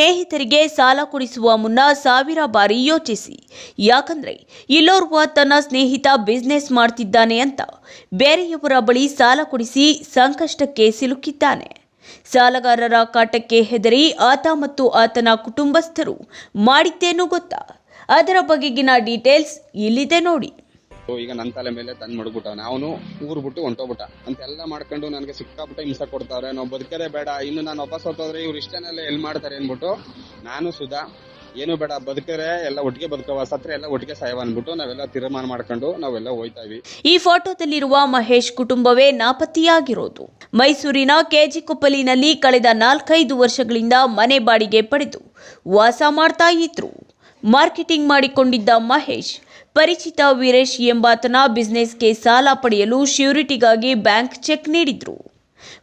ಸ್ನೇಹಿತರಿಗೆ ಸಾಲ ಕೊಡಿಸುವ ಮುನ್ನ ಸಾವಿರ ಬಾರಿ ಯೋಚಿಸಿ. ಯಾಕಂದ್ರೆ, ಇಲ್ಲೋರ್ವ ತನ್ನ ಸ್ನೇಹಿತ ಬಿಸ್ನೆಸ್ ಮಾಡ್ತಿದ್ದಾನೆ ಅಂತ ಬೇರೆಯವರ ಬಳಿ ಸಾಲ ಕೊಡಿಸಿ ಸಂಕಷ್ಟಕ್ಕೆ ಸಿಲುಕಿದ್ದಾನೆ. ಸಾಲಗಾರರ ಕಾಟಕ್ಕೆ ಹೆದರಿ ಆತ ಮತ್ತು ಆತನ ಕುಟುಂಬಸ್ಥರು ಮಾಡಿದ್ದೇನು ಗೊತ್ತಾ? ಅದರ ಬಗೆಗಿನ ಡೀಟೇಲ್ಸ್ ಇಲ್ಲಿದೆ ನೋಡಿ. ಈಗ ನನ್ನ ತಲೆ ಮೇಲೆ ತಂದು ಮಡ್ಬಿಟ್ಟವನೆ. ಅವನು ಊರು ಬಿಟ್ಟು ಹೊಂಟೋಗ್ಬಿಟ್ಟ. ಅಂತೆಲ್ಲ ಮಾಡ್ಕೊಂಡು ನನಗೆ ಸಿಕ್ಕಾಪಟ್ಟೆ ಹಿಂಸೆ ಕೊಡ್ತಾವ್ರೆ. ನಾವು ಬದುಕದೇ ಬೇಡ. ಇನ್ನು ನಾನು ವಾಪಸ್ ಹೊತ್ತೋದ್ರೆ ಇವ್ರು ಇಷ್ಟನೆಲ್ಲ ಎಲ್ ಮಾಡ್ತಾರೆ ಅನ್ಬಿಟ್ಟು ನಾನು ಸುಧಾ, ಏನು ಬೇಡ. ಬದುಕರೆ ಎಲ್ಲ ಒಟ್ಟಿಗೆ ಬದುಕವ ಸತ್ರ ಎಲ್ಲ ಒಟ್ಟಿಗೆ ಸಾಯವ ಅನ್ಬಿಟ್ಟು ನಾವೆಲ್ಲ ತೀರ್ಮಾನ ಮಾಡ್ಕೊಂಡು ನಾವೆಲ್ಲ ಹೋಯ್ತಾ ಇವಿ ಈ ಫೋಟೋದಲ್ಲಿರುವ ಮಹೇಶ್ ಕುಟುಂಬವೇ ನಾಪತ್ತೆಯಾಗಿರೋದು. ಮೈಸೂರಿನ ಕೆಜಿಕೊಪ್ಪಲಿನಲ್ಲಿ ಕಳೆದ ನಾಲ್ಕೈದು ವರ್ಷಗಳಿಂದ ಮನೆ ಬಾಡಿಗೆ ಪಡೆದು ವಾಸ ಮಾಡ್ತಾ ಇದ್ರು. ಮಾರ್ಕೆಟಿಂಗ್ ಮಾಡಿಕೊಂಡಿದ್ದ ಮಹೇಶ್, ಪರಿಚಿತ ವೀರೇಶ್ ಎಂಬಾತನ ಬಿಸ್ನೆಸ್ಗೆ ಸಾಲ ಪಡೆಯಲು ಶ್ಯೂರಿಟಿಗಾಗಿ ಬ್ಯಾಂಕ್ ಚೆಕ್ ನೀಡಿದ್ರು.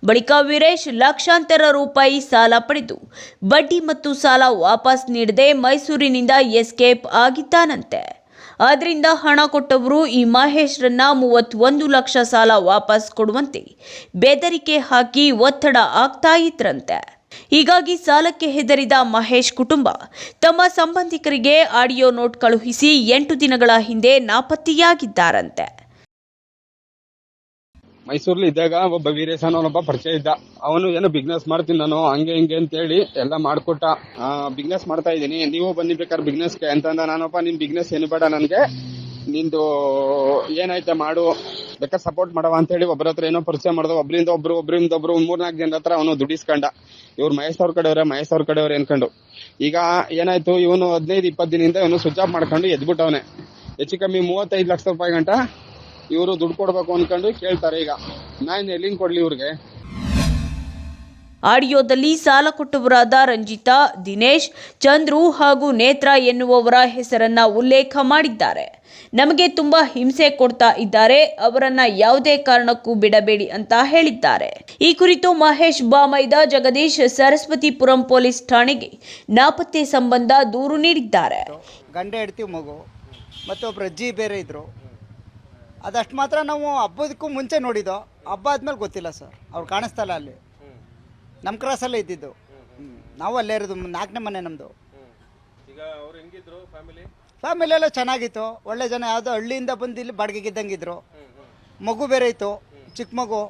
ಬಳಿಕ ವೀರೇಶ್ ಲಕ್ಷಾಂತರ ರೂಪಾಯಿ ಸಾಲ ಪಡೆದು ಬಡ್ಡಿ ಮತ್ತು ಸಾಲ ವಾಪಸ್ ನೀಡದೆ ಮೈಸೂರಿನಿಂದ ಎಸ್ಕೇಪ್ ಆಗಿದ್ದಾನಂತೆ. ಆದ್ದರಿಂದ ಹಣ ಕೊಟ್ಟವರು ಈ ಮಹೇಶ್ರನ್ನ ಮೂವತ್ತೊಂದು ಲಕ್ಷ ಸಾಲ ವಾಪಸ್ ಕೊಡುವಂತೆ ಬೆದರಿಕೆ ಹಾಕಿ ಒತ್ತಡ ಆಗ್ತಾ ಇದ್ರಂತೆ. ಹೀಗಾಗಿ ಸಾಲಕ್ಕೆ ಹೆದರಿದ ಮಹೇಶ್ ಕುಟುಂಬ, ತಮ್ಮ ಸಂಬಂಧಿಕರಿಗೆ ಆಡಿಯೋ ನೋಟ್ ಕಳುಹಿಸಿ ಎಂಟು ದಿನಗಳ ಹಿಂದೆ ನಾಪತ್ತೆಯಾಗಿದ್ದಾರಂತೆ. ಮೈಸೂರಲ್ಲಿ ಇದ್ದಾಗ ಒಬ್ಬ ವೀರೇಶ್ ಅನ್ನೋನೊಬ್ಬ ಪರಿಚಯ ಇದ್ದ. ಅವನು ಏನೋ ಬಿಸ್ನೆಸ್ ಮಾಡ್ತೀನಿ ನಾನು, ಹಂಗೆ ಹಿಂಗೆ ಅಂತೇಳಿ ಎಲ್ಲ ಮಾಡಿಕೊಟ್ಟ. ಬಿಸ್ನೆಸ್ ಮಾಡ್ತಾ ಇದ್ದೀನಿ. ನೀವು ಬನ್ನಿ ಬೇಕಾದ್ರೆ ಬಿಸ್ನೆಸ್ಗೆ ಅಂತಂದ ನಾನಪ್ಪ ನಿಮ್ಮ ಬಿಸ್ನೆಸ್ ಏನು ಬೇಡ ನನಗೆ. ನಿಂದು ಏನೈತೆ ಮಾಡು. ಬೇಕಾದ್ರೆ ಸಪೋರ್ಟ್ ಮಾಡವ ಅಂತೇಳಿ ಒಬ್ಬರ ಹತ್ರ ಏನೋ ಪರಿಚಯ ಮಾಡ್ದ ಒಬ್ಬರಿಂದ ಒಬ್ರು ಒಬ್ಬರಿಂದ ಒಬ್ರು ಮೂರ್ನಾಲ್ಕು ಜನ ಹತ್ರ ಅವನು ದುಡಿಸ್ಕೊಂಡ. ಇವ್ರು ಮಹೇಶ್ ಅವ್ರ ಕಡೆಯವ್ರೆ, ಮಹೇಶ್ ಅವ್ರ ಕಡೆಯವ್ರೆ ಅನ್ಕೊಂಡು. ಈಗ ಏನಾಯ್ತು, ಇವನು ಹದಿನೈದು, ಇಪ್ಪತ್ತು ದಿನದಿಂದ ಇವನು ಸ್ವಿಚ್ ಆಫ್ ಮಾಡ್ಕೊಂಡು ಎದ್ಬಿಟ್ಟವನೆ ಹೆಚ್ಚು ಕಮ್ಮಿ ಮೂವತ್ತೈದು ಲಕ್ಷ ರೂಪಾಯಿ ಗಂಟ ಇವರು ದುಡ್ಡು ಕೊಡ್ಬೇಕು ಅನ್ಕೊಂಡು ಕೇಳ್ತಾರೆ ಈಗ. ನಾನು ಎಲ್ಲಿಂದ ಕೊಡ್ಲಿ ಇವ್ರಿಗೆ? ಆಡಿಯೋದಲ್ಲಿ ಸಾಲ ಕೊಟ್ಟವರಾದ ರಂಜಿತಾ, ದಿನೇಶ್, ಚಂದ್ರು ಹಾಗೂ ನೇತ್ರ ಎನ್ನುವವರ ಹೆಸರನ್ನ ಉಲ್ಲೇಖ ಮಾಡಿದ್ದಾರೆ. ನಮಗೆ ತುಂಬ ಹಿಂಸೆ ಕೊಡ್ತಾ ಇದ್ದಾರೆ. ಅವರನ್ನ ಯಾವುದೇ ಕಾರಣಕ್ಕೂ ಬಿಡಬೇಡಿ ಅಂತ ಹೇಳಿದ್ದಾರೆ. ಈ ಕುರಿತು ಮಹೇಶ್ ಬಾಮೈದ ಜಗದೀಶ್ ಸರಸ್ವತಿಪುರಂ ಪೊಲೀಸ್ ಠಾಣೆಗೆ ನಾಪತ್ತೆ ಸಂಬಂಧ ದೂರು ನೀಡಿದ್ದಾರೆ. ಗಂಡ ಹೆಡ್ತೀವಿ ಮಗು ಮತ್ತು ಅಜ್ಜಿ ಬೇರೆ ಇದ್ದರು ಅದಷ್ಟು ಮಾತ್ರ ನಾವು ಹಬ್ಬದಕ್ಕೂ ಮುಂಚೆ ನೋಡಿದ್ದೋ. ಹಬ್ಬ ಆದ್ಮೇಲೆ ಗೊತ್ತಿಲ್ಲ ಸರ್. ಅವ್ರು ಕಾಣಿಸ್ತಲ್ಲ ಅಲ್ಲಿ. ನಮ್ಮ ಕ್ರಾಸಲ್ಲೇ ಇದ್ದಿದ್ದು. ನಾವು ಅಲ್ಲೇ ಇರೋದು ನಾಲ್ಕನೇ ಮನೆ ನಮ್ಮದು ಫ್ಯಾಮಿಲಿ ಎಲ್ಲ ಚೆನ್ನಾಗಿತ್ತು. ಒಳ್ಳೆ ಜನ ಯಾವುದೋ ಹಳ್ಳಿಯಿಂದ ಬಂದು ಇಲ್ಲಿ ಬಾಡಿಗೆಗೆ ಇದ್ದಂಗಿದ್ರು. ಮಗು ಬೇರೆ ಇತ್ತು ಚಿಕ್ಕ ಮಗು.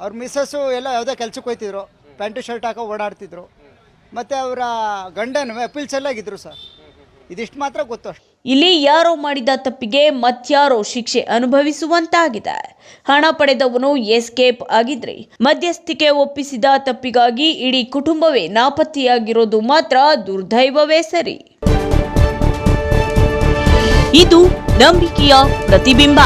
ಅವ್ರ ಮಿಸ್ಸಸ್ಸು ಎಲ್ಲ ಯಾವುದೋ ಕೆಲ್ಸಕ್ಕೆ ಹೋಯ್ತಿದ್ರು. ಪ್ಯಾಂಟು ಶರ್ಟ್ ಹಾಕೋ ಓಡಾಡ್ತಿದ್ರು. ಮತ್ತು ಅವರ ಗಂಡನೂ ಅಪೀಲ್ಸ್ ಎಲ್ಲ ಆಗಿದ್ರು ಸರ್. ಇದಿಷ್ಟು ಮಾತ್ರ ಗೊತ್ತು ಅಷ್ಟೇ. ಇಲ್ಲಿ ಯಾರೋ ಮಾಡಿದ ತಪ್ಪಿಗೆ ಮತ್ಯಾರೋ ಶಿಕ್ಷೆ ಅನುಭವಿಸುವಂತಾಗಿದೆ. ಹಣ ಪಡೆದವನು ಎಸ್ಕೇಪ್ ಆಗಿದ್ರೆ. ಮಧ್ಯಸ್ಥಿಕೆ ಒಪ್ಪಿಸಿದ ತಪ್ಪಿಗಾಗಿ ಇಡೀ ಕುಟುಂಬವೇ ನಾಪತ್ತೆಯಾಗಿರೋದು ಮಾತ್ರ ದುರ್ದೈವವೇ ಸರಿ. ಇದು ನಂಬಿಕೆಯ ಪ್ರತಿಬಿಂಬ.